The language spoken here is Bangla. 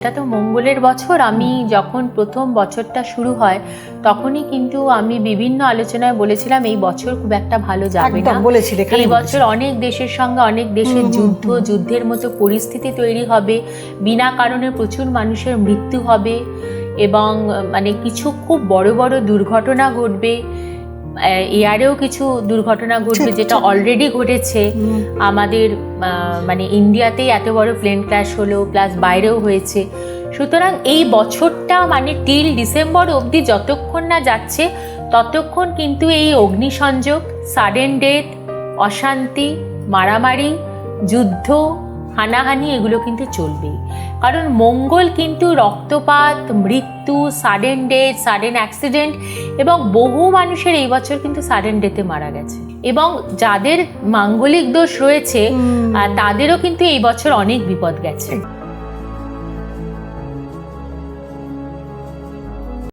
এটা তো মঙ্গলের বছর। আমি যখন প্রথম বছরটা শুরু হয় তখনই কিন্তু আমি বিভিন্ন আলোচনায় বলেছিলাম এই বছর খুব একটা ভালো যাবে না। বলেছিলে এই বছর অনেক দেশের সঙ্গে অনেক দেশের যুদ্ধ যুদ্ধের মতো পরিস্থিতি তৈরি হবে। বিনা কারণে প্রচুর মানুষের মৃত্যু হবে এবং মানে কিছু খুব বড় বড় দুর্ঘটনা ঘটবে। এয়ারেও কিছু দুর্ঘটনা ঘটবে যেটা অলরেডি ঘটেছে। আমাদের মানে ইন্ডিয়াতেই এত বড় প্লেন ক্র্যাশ হলো প্লাস বাইরেও হয়েছে। সুতরাং এই বছরটা মানে টিল ডিসেম্বর অবধি যতক্ষণ না যাচ্ছে ততক্ষণ কিন্তু এই অগ্নিসংযোগ সাডেন ডেথ অশান্তি মারামারি যুদ্ধ হানাহানি এগুলো কিন্তু চলবেই। কারণ মঙ্গল কিন্তু রক্তপাত মৃত্যু সাডেন ডেথ সাডেন অ্যাক্সিডেন্ট এবং বহু মানুষের এই বছর কিন্তু সাডেন ডেথে মারা গেছে। এবং যাদের মাঙ্গলিক দোষ রয়েছে তাদেরও কিন্তু এই বছর অনেক বিপদ গেছে।